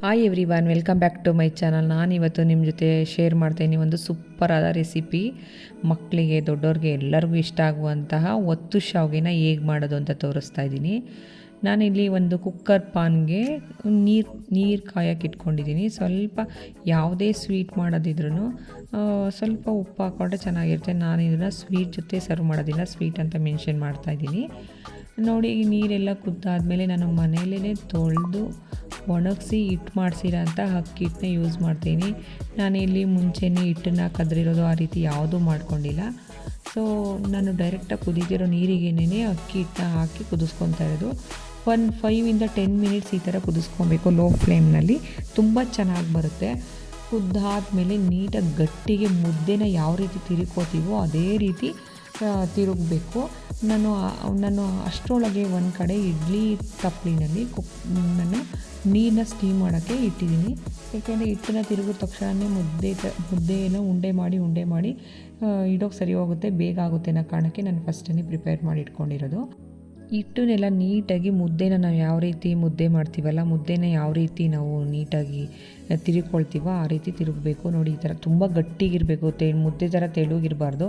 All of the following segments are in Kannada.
Hi everyone welcome back to my channel ನಾನು ಇವತ್ತು ನಿಮ್ಮ ಜೊತೆ ಶೇರ್ ಮಾಡ್ತೀನಿ ಒಂದು ಸೂಪರ್ ಆದ ರೆಸಿಪಿ ಮಕ್ಕಳಿಗೆ ದೊಡ್ಡವ್ರಿಗೆ ಎಲ್ಲರಿಗೂ ಇಷ್ಟ ಆಗುವಂತಹ ಒತ್ತು ಶಾವಿಗೆನ ಹೇಗೆ ಮಾಡೋದು ಅಂತ ತೋರಿಸ್ತಾ ಇದ್ದೀನಿ. ನಾನಿಲ್ಲಿ ಒಂದು ಕುಕ್ಕರ್ ಪಾನ್ಗೆ ನೀರು ನೀರು ಕಾಯಕ್ಕೆ ಇಟ್ಕೊಂಡಿದ್ದೀನಿ. ಸ್ವಲ್ಪ ಯಾವುದೇ ಸ್ವೀಟ್ ಮಾಡೋದಿದ್ರೂ ಸ್ವಲ್ಪ ಉಪ್ಪು ಹಾಕೊಂಡ್ರೆ ಚೆನ್ನಾಗಿರುತ್ತೆ. ನಾನು ಇದನ್ನು ಸ್ವೀಟ್ ಜೊತೆ ಸರ್ವ್ ಮಾಡೋದಿಲ್ಲ. ಸ್ವೀಟ್ ಅಂತ ಮೆನ್ಷನ್ ಮಾಡ್ತಾಯಿದ್ದೀನಿ ನೋಡಿ, ಈ ನೀರೆಲ್ಲ ಕುದ್ದಾದಮೇಲೆ ನಾನು ಮನೆಯಲ್ಲೇ ತೊಳೆದು ಒಣಗಿಸಿ ಹಿಟ್ಟು ಮಾಡಿಸಿರೋಂಥ ಅಕ್ಕಿ ಹಿಟ್ಟನ್ನ ಯೂಸ್ ಮಾಡ್ತೀನಿ. ನಾನು ಇಲ್ಲಿ ಮುಂಚೆನೇ ಹಿಟ್ಟನ್ನು ಕದ್ರಿರೋದು ಆ ರೀತಿ ಯಾವುದೂ ಮಾಡ್ಕೊಂಡಿಲ್ಲ. ಸೊ ನಾನು ಡೈರೆಕ್ಟಾಗಿ ಕುದೀತಿರೋ ನೀರಿಗೇನೇ ಅಕ್ಕಿ ಹಿಟ್ಟನ್ನ ಹಾಕಿ ಕುದಿಸ್ಕೊತಾ ಇರೋದು. ಒನ್ ಫೈವ್ ಇಂದ ಟೆನ್ ಮಿನಿಟ್ಸ್ ಈ ಥರ ಕುದಿಸ್ಕೊಬೇಕು ಲೋ ಫ್ಲೇಮ್ನಲ್ಲಿ ತುಂಬ ಚೆನ್ನಾಗಿ ಬರುತ್ತೆ. ಕುದ್ದಾದ ಮೇಲೆ ನೀಟಾಗಿ ಗಟ್ಟಿಗೆ ಮುದ್ದೆನ ಯಾವ ರೀತಿ ತಿರುಕೋತೀವೋ ಅದೇ ರೀತಿ ತಿರುಗಬೇಕು. ನಾನು ನಾನು ಅಷ್ಟರೊಳಗೆ ಒಂದು ಕಡೆ ಇಡ್ಲಿ ತಪ್ಪಲಿನಲ್ಲಿ ಕುಕ್, ನಾನು ನೀರನ್ನ ಸ್ಟೀಮ್ ಮಾಡೋಕ್ಕೆ ಇಟ್ಟಿದ್ದೀನಿ. ಯಾಕೆಂದರೆ ಹಿಟ್ಟನ್ನ ತಿರುಗಿದ ತಕ್ಷಣವೇ ಮುದ್ದೆ ಮುದ್ದೆಯನ್ನು ಉಂಡೆ ಮಾಡಿ ಉಂಡೆ ಮಾಡಿ ಇಡೋಕ್ಕೆ ಸರಿ ಹೋಗುತ್ತೆ, ಬೇಗ ಆಗುತ್ತೆ ಅನ್ನೋ ಕಾರಣಕ್ಕೆ ನಾನು ಫಸ್ಟೇ ಪ್ರಿಪೇರ್ ಮಾಡಿ ಇಟ್ಕೊಂಡಿರೋದು. ಹಿಟ್ಟನ್ನೆಲ್ಲ ನೀಟಾಗಿ ಮುದ್ದೆನ ನಾವು ಯಾವ ರೀತಿ ಮುದ್ದೆ ಮಾಡ್ತೀವಲ್ಲ, ಮುದ್ದೆನ ಯಾವ ರೀತಿ ನಾವು ನೀಟಾಗಿ ತಿರುಕೊಳ್ತೀವೋ ಆ ರೀತಿ ತಿರುಗಬೇಕು. ನೋಡಿ, ಈ ಥರ ತುಂಬ ಗಟ್ಟಿಗಿರಬೇಕು. ತೆ, ಮುದ್ದೆ ಥರ ತೆಳುಗಿರಬಾರ್ದು.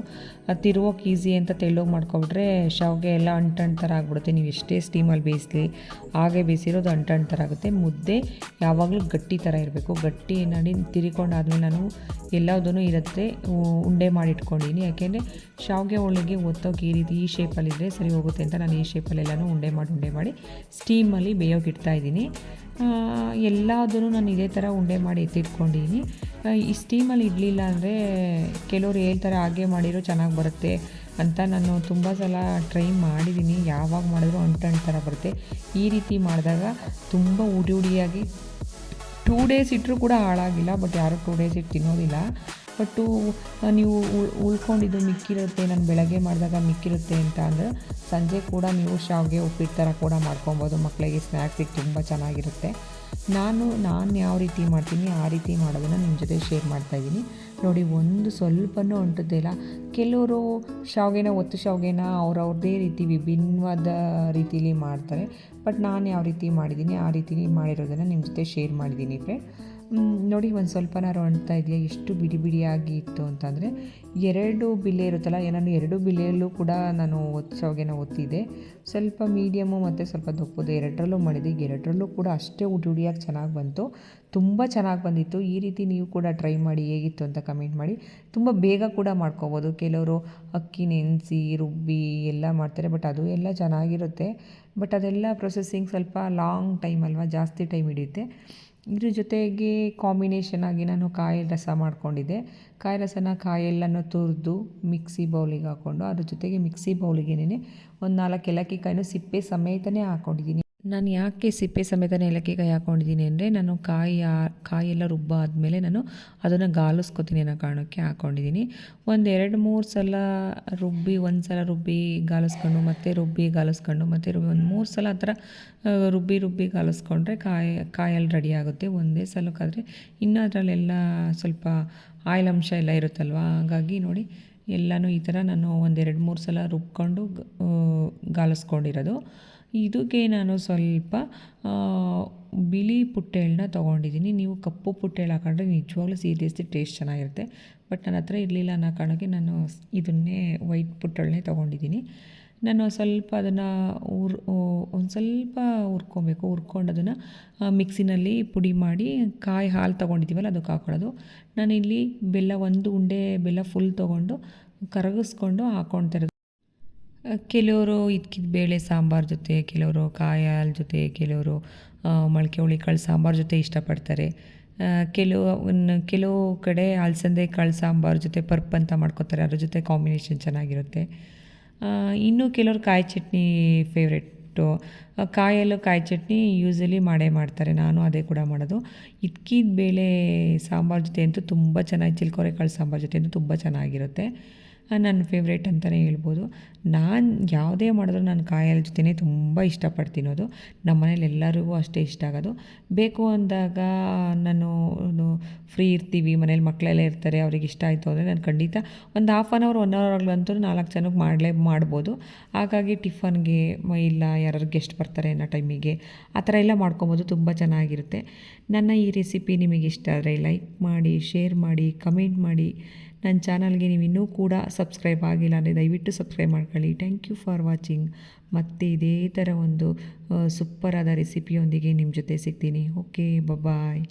ಅದು ತಿರುಗೋಕೆ ಈಸಿ ಅಂತ ತೆಳ್ಳಗೆ ಮಾಡ್ಕೊಬಿಟ್ರೆ ಶಾವಿಗೆ ಎಲ್ಲ ಅಂಟಂಟ್ ಥರ ಆಗ್ಬಿಡುತ್ತೆ. ನೀವು ಎಷ್ಟೇ ಸ್ಟೀಮಲ್ಲಿ ಬೇಯಿಸಲಿ, ಹಾಗೆ ಬೇಯಿಸಿರೋದು ಅಂಟಂಟ್ ಥರ ಆಗುತ್ತೆ. ಮುದ್ದೆ ಯಾವಾಗಲೂ ಗಟ್ಟಿ ಥರ ಇರಬೇಕು. ಗಟ್ಟಿ ನಡಿ ತಿರ್ಕೊಂಡಾದ್ಮೇಲೆ ನಾನು ಎಲ್ಲದೂ ಇರುತ್ತೆ ಉಂಡೆ ಮಾಡಿಟ್ಕೊಂಡಿನಿ ಯಾಕೆಂದರೆ ಶಾವಿಗೆ ಒಳಗೆ ಒತ್ತೋಕೆ ಈ ರೀತಿ ಈ ಶೇಪಲ್ಲಿದ್ದರೆ ಸರಿ ಹೋಗುತ್ತೆ ಅಂತ ನಾನು ಈ ಶೇಪಲ್ಲೆಲ್ಲನೂ ಉಂಡೆ ಮಾಡಿ ಉಂಡೆ ಮಾಡಿ ಸ್ಟೀಮಲ್ಲಿ ಬೇಯೋಕೆ ಇಡ್ತಾಯಿದ್ದೀನಿ ಎಲ್ಲದೂ ನಾನು ಇದೇ ಥರ ಉಂಡೆ ಮಾಡಿ ಎತ್ತಿಟ್ಕೊಂಡಿದ್ದೀನಿ ಈ ಸ್ಟೀಮಲ್ಲಿ ಇಡಲಿಲ್ಲ ಅಂದರೆ ಕೆಲವರು ಹೇಳ್ತಾರೆ, ಹಾಗೆ ಮಾಡಿರೋ ಚೆನ್ನಾಗಿ ಬರುತ್ತೆ ಅಂತ ನಾನು ತುಂಬ ಸಲ ಟ್ರೈ ಮಾಡಿದ್ದೀನಿ ಯಾವಾಗ ಮಾಡಿದ್ರು ಅಂಟಂಟ್ ಥರ ಬರುತ್ತೆ. ಈ ರೀತಿ ಮಾಡಿದಾಗ ತುಂಬ ಉಡಿ ಉಡಿಯಾಗಿ ಟೂ ಡೇಸ್ ಇಟ್ಟರೂ ಕೂಡ ಹಾಳಾಗಿಲ್ಲ ಬಟ್ ಯಾರೂ ಟೂ ಡೇಸ್ ಇಟ್ಟು ತಿನ್ನೋದಿಲ್ಲ. ಬಟ್ಟು ನೀವು ಉಳ್ಕೊಂಡಿದ್ದು ಮಿಕ್ಕಿರುತ್ತೆ, ನಾನು ಬೆಳಗ್ಗೆ ಮಾಡಿದಾಗ ಮಿಕ್ಕಿರುತ್ತೆ ಅಂತ ಅಂದರೆ, ಸಂಜೆ ಕೂಡ ನೀವು ಶಾವಿಗೆ ಉಪ್ಪಿಟ್ಟು ಥರ ಕೂಡ ಮಾಡ್ಕೊಬೋದು. ಮಕ್ಕಳಿಗೆ ಸ್ನ್ಯಾಕ್ಸಿಗೆ ತುಂಬ ಚೆನ್ನಾಗಿರುತ್ತೆ. ನಾನು ನಾನು ಯಾವ ರೀತಿ ಮಾಡ್ತೀನಿ, ಆ ರೀತಿ ಮಾಡೋದನ್ನು ನಿಮ್ಮ ಜೊತೆ ಶೇರ್ ಮಾಡ್ತಾಯಿದ್ದೀನಿ ನೋಡಿ, ಒಂದು ಸ್ವಲ್ಪನೂ ಅಂಟುತ್ತಿಲ್ಲ ಕೆಲವರು ಶಾವಿಗೆನ, ಒತ್ತು ಶಾವಿಗೆನ ಅವ್ರವ್ರದ್ದೇ ರೀತಿ ವಿಭಿನ್ನವಾದ ರೀತಿಲಿ ಮಾಡ್ತಾರೆ. ಬಟ್ ನಾನು ಯಾವ ರೀತಿ ಮಾಡಿದ್ದೀನಿ, ಆ ರೀತಿ ಮಾಡಿರೋದನ್ನು ನಿಮ್ಮ ಜೊತೆ ಶೇರ್ ಮಾಡಿದ್ದೀನಿ ಫ್ರೆಂಡ್ ನೋಡಿ ಒಂದು ಸ್ವಲ್ಪನಾರು ಅಣ್ತಾ ಇದೆಯಾ? ಎಷ್ಟು ಬಿಡಿ ಬಿಡಿಯಾಗಿ ಇತ್ತು ಅಂತಂದರೆ ಎರಡು ಬಿಲೆ ಇರುತ್ತಲ್ಲ ನಾನು ಎರಡು ಬಿಲೆಯಲ್ಲೂ ಕೂಡ ನಾನು ಶಾವಿಗೆನ ಒತ್ತಿದ್ದೆ ಸ್ವಲ್ಪ ಮೀಡಿಯಮು ಮತ್ತು ಸ್ವಲ್ಪ ದಪ್ಪದು ಎರಡರಲ್ಲೂ ಮಾಡಿದೆ. ಎರಡರಲ್ಲೂ ಕೂಡ ಅಷ್ಟೇ ಉಡುಡಿಯಾಗಿ ಚೆನ್ನಾಗಿ ಬಂತು. ತುಂಬ ಚೆನ್ನಾಗಿ ಬಂದಿತ್ತು. ಈ ರೀತಿ ನೀವು ಕೂಡ ಟ್ರೈ ಮಾಡಿ ಹೇಗಿತ್ತು ಅಂತ ಕಮೆಂಟ್ ಮಾಡಿ. ತುಂಬ ಬೇಗ ಕೂಡ ಮಾಡ್ಕೋಬೋದು. ಕೆಲವರು ಅಕ್ಕಿ, ನೆನೆಸಿ, ರುಬ್ಬಿ ಎಲ್ಲ ಮಾಡ್ತಾರೆ ಬಟ್ ಅದು ಎಲ್ಲ ಚೆನ್ನಾಗಿರುತ್ತೆ. ಬಟ್ ಅದೆಲ್ಲ ಪ್ರೊಸೆಸ್ಸಿಂಗ್ ಸ್ವಲ್ಪ ಲಾಂಗ್ ಟೈಮ್ ಅಲ್ವಾ? ಜಾಸ್ತಿ ಟೈಮ್ ಹಿಡಿಯುತ್ತೆ. ಇದ್ರ ಜೊತೆಗೆ ಕಾಂಬಿನೇಷನ್ ಆಗಿ ನಾನು ಕಾಯಿ ರಸ ಮಾಡ್ಕೊಂಡಿದ್ದೆ. ಕಾಯಿ ರಸನ ಕಾಯೆಲ್ಲನೂ ತುರಿದು ಮಿಕ್ಸಿ ಬೌಲಿಗೆ ಹಾಕ್ಕೊಂಡು ಅದ್ರ ಜೊತೆಗೆ ಮಿಕ್ಸಿ ಬೌಲಿಗೆನೇ ಒಂದು ನಾಲ್ಕು ಏಲಕ್ಕಿ ಕಾಯಿನೂ ಸಿಪ್ಪೆ ಸಮೇತನೇ ಹಾಕ್ಕೊಂಡಿದ್ದೀನಿ ನಾನು ಯಾಕೆ ಸಿಪ್ಪೆ ಸಮೇತ ಕೈ ಹಾಕ್ಕೊಂಡಿದ್ದೀನಿ ಅಂದರೆ ನಾನು ಕಾಯಿ ಕಾಯೆಲ್ಲ ರುಬ್ಬ ಆದಮೇಲೆ ನಾನು ಅದನ್ನು ಗಾಲಿಸ್ಕೊತೀನಿ ಅನ್ನೋ ಕಾರಣಕ್ಕೆ ಹಾಕ್ಕೊಂಡಿದ್ದೀನಿ ಒಂದು ಎರಡು ಮೂರು ಸಲ ರುಬ್ಬಿ, ಒಂದು ಸಲ ರುಬ್ಬಿ ಗಾಲಿಸ್ಕೊಂಡು, ಮತ್ತೆ ರುಬ್ಬಿ ಗಾಲಿಸ್ಕೊಂಡು, ಮತ್ತೆ ರುಬ್ಬಿ ಒಂದು ಮೂರು ಸಲ ಆ ಥರ ರುಬ್ಬಿ ರುಬ್ಬಿ ಗಾಲಿಸ್ಕೊಂಡ್ರೆ ಕಾಯಿ, ಕಾಯಲ್ಲಿ ರೆಡಿ ಆಗುತ್ತೆ. ಒಂದೇ ಸಲಕ್ಕಾದರೆ ಇನ್ನೂ ಅದರಲ್ಲೆಲ್ಲ ಸ್ವಲ್ಪ ಆಯಿಲ್ ಅಂಶ ಎಲ್ಲ ಇರುತ್ತಲ್ವ? ಹಾಗಾಗಿ ನೋಡಿ, ಎಲ್ಲನೂ ಈ ಥರ ನಾನು ಒಂದೆರಡು ಮೂರು ಸಲ ರುಬ್ಕೊಂಡು ಗಾಲಿಸ್ಕೊಂಡಿರೋದು. ಇದಕ್ಕೆ ನಾನು ಸ್ವಲ್ಪ ಬಿಳಿ ಪುಟ್ಟೆಳ್ಳನ್ನ ತೊಗೊಂಡಿದ್ದೀನಿ. ನೀವು ಕಪ್ಪು ಪುಟ್ಟೆಳ್ಳು ಹಾಕೊಂಡ್ರೆ ನಿಜವಾಗ್ಲೂ ಸೀರಿಯಸ್ಲಿ ಟೇಸ್ಟ್ ಚೆನ್ನಾಗಿರುತ್ತೆ. ಬಟ್ ನನ್ನ ಹತ್ರ ಇರಲಿಲ್ಲ ಅನ್ನೋ ಕಾರಣಕ್ಕೆ ನಾನು ಇದನ್ನೇ ವೈಟ್ ಪುಟ್ಟೆಳ್ಳನ್ನೇ ತೊಗೊಂಡಿದ್ದೀನಿ. ನಾನು ಸ್ವಲ್ಪ ಅದನ್ನು ಉರ್ ಒಂದು ಸ್ವಲ್ಪ ಹುರ್ಕೊಬೇಕು. ಹುರ್ಕೊಂಡು ಅದನ್ನು ಮಿಕ್ಸಿನಲ್ಲಿ ಪುಡಿ ಮಾಡಿ ಕಾಯಿ ಹಾಲು ತೊಗೊಂಡಿದ್ದೀವಲ್ಲ ಅದಕ್ಕೆ ಹಾಕೊಳ್ಳೋದು. ನಾನಿಲ್ಲಿ ಬೆಲ್ಲ ಒಂದು ಉಂಡೆ ಬೆಲ್ಲ ಫುಲ್ ತೊಗೊಂಡು ಕರಗಿಸ್ಕೊಂಡು ಹಾಕ್ಕೊಳ್ತಾ ಕೆಲವರು ಇದ್ಕಿದ ಬೇಳೆ, ಸಾಂಬಾರು ಜೊತೆ, ಕೆಲವರು ಕಾಯಿ ಜೊತೆ, ಕೆಲವರು ಮೊಳಕೆ ಹುಳಿ ಕಾಳು ಸಾಂಬಾರು ಜೊತೆ ಇಷ್ಟಪಡ್ತಾರೆ. ಕೆಲವು ಕೆಲವು ಕಡೆ ಅಲಸಂದೆ ಕಾಳು ಸಾಂಬಾರು ಜೊತೆ ಪರ್ಪ್ ಅಂತ ಮಾಡ್ಕೋತಾರೆ. ಅದ್ರ ಜೊತೆ ಕಾಂಬಿನೇಷನ್ ಚೆನ್ನಾಗಿರುತ್ತೆ. ಇನ್ನೂ ಕೆಲವರು ಕಾಯಿ ಚಟ್ನಿ ಫೇವ್ರೆಟ್ಟು ಕಾಯಲ್ಲೂ ಕಾಯಿ ಚಟ್ನಿ ಯೂಸಲಿ ಮಾಡೇ ಮಾಡ್ತಾರೆ. ನಾನು ಅದೇ ಕೂಡ ಮಾಡೋದು. ಇದ್ಕಿದ ಬೇಳೆ ಸಾಂಬಾರು ಜೊತೆ ಅಂತೂ ತುಂಬ ಚೆನ್ನಾಗಿ, ಚಿಲ್ಕೊರೆ ಕಾಳು ಸಾಂಬಾರು ಜೊತೆ ಅಂತೂ ತುಂಬ ಚೆನ್ನಾಗಿರುತ್ತೆ. ನನ್ನ ಫೇವ್ರೇಟ್ ಅಂತಲೇ ಹೇಳ್ಬೋದು. ನಾನು ಯಾವುದೇ ಮಾಡಿದ್ರು ನಾನು ಕಾಯಲ್ ಜೊತೆನೇ ತುಂಬ ಇಷ್ಟಪಟ್ಟು ತಿನ್ನೋದು. ನಮ್ಮ ಮನೇಲಿ ಎಲ್ಲರಿಗೂ ಅಷ್ಟೇ ಇಷ್ಟ ಆಗೋದು. ಬೇಕು ಅಂದಾಗ ನಾನು ಫ್ರೀ ಇರ್ತೀವಿ, ಮನೇಲಿ ಮಕ್ಕಳೆಲ್ಲ ಇರ್ತಾರೆ, ಅವ್ರಿಗೆ ಇಷ್ಟ ಆಯಿತು ಅಂದರೆ ನಾನು ಖಂಡಿತ ಒಂದು half an hour one hour ಆಗ್ಲಂತೂ ನಾಲ್ಕು ಜನಕ್ಕೆ ಮಾಡಲೇ, ಮಾಡ್ಬೋದು. ಹಾಗಾಗಿ ಟಿಫನ್ಗೆ ಇಲ್ಲ ಯಾರು ಗೆಸ್ಟ್ ಬರ್ತಾರೆ ಅನ್ನೋ ಟೈಮಿಗೆ ಆ ಥರ ಎಲ್ಲ ಮಾಡ್ಕೊಬೋದು. ತುಂಬ ಚೆನ್ನಾಗಿರುತ್ತೆ. ನನ್ನ ಈ ರೆಸಿಪಿ ನಿಮಗೆ ಇಷ್ಟ ಆದರೆ ಲೈಕ್ ಮಾಡಿ ಶೇರ್ ಮಾಡಿ ಕಮೆಂಟ್ ಮಾಡಿ. ನನ್ನ ಚಾನಲ್ಗೆ ನೀವು ಇನ್ನೂ ಕೂಡ ಸಬ್ಸ್ಕ್ರೈಬ್ ಆಗಿಲ್ಲ ಅಂದರೆ ದಯವಿಟ್ಟು ಸಬ್ಸ್ಕ್ರೈಬ್ ಮಾಡ್ಕೊಳ್ಳಿ. ಥ್ಯಾಂಕ್ ಯು ಫಾರ್ ವಾಚಿಂಗ್ ಮತ್ತೆ ಇದೇ ಥರ ಒಂದು ಸೂಪರಾದ ರೆಸಿಪಿಯೊಂದಿಗೆ ನಿಮ್ಮ ಜೊತೆ ಸಿಗ್ತೀನಿ. Okay bye